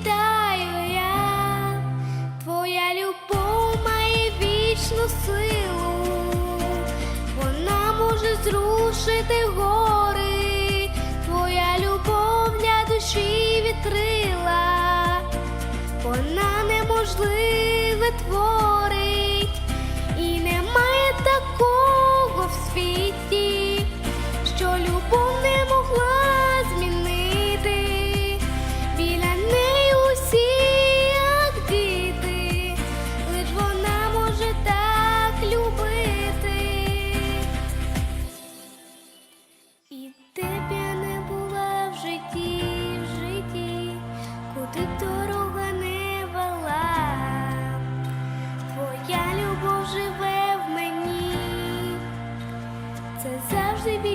розквітаю я, твоя любов має вічну силу, вона може зрушити гори, твоя любов для душі вітрила, вона неможливе творить,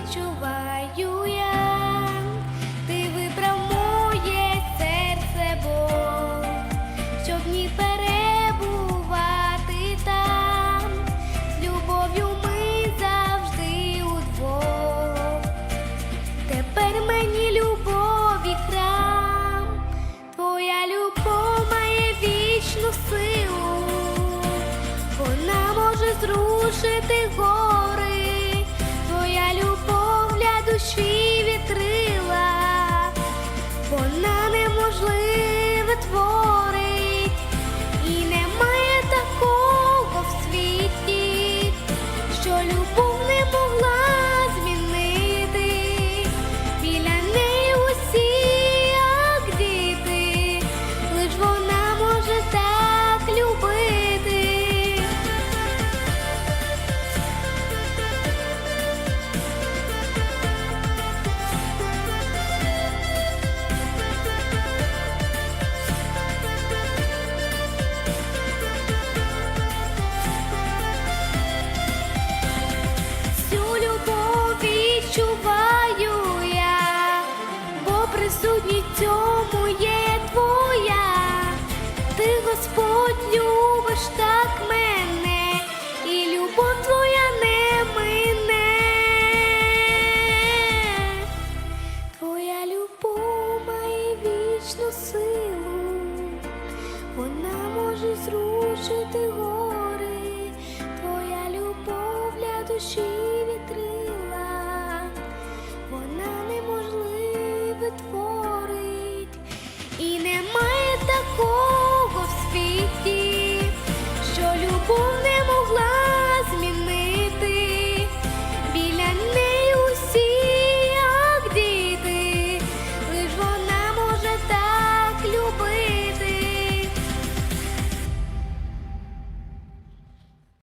відчуваю я, ти вибрав моє серце Бог, щоб в ній перебувати там, з любов'ю ми завжди удвох. Тепер мені любові храм, твоя любов має вічну силу, вона може зрушити гори, любов магічну силу, вона може зрушити гори, твоя любов для душі.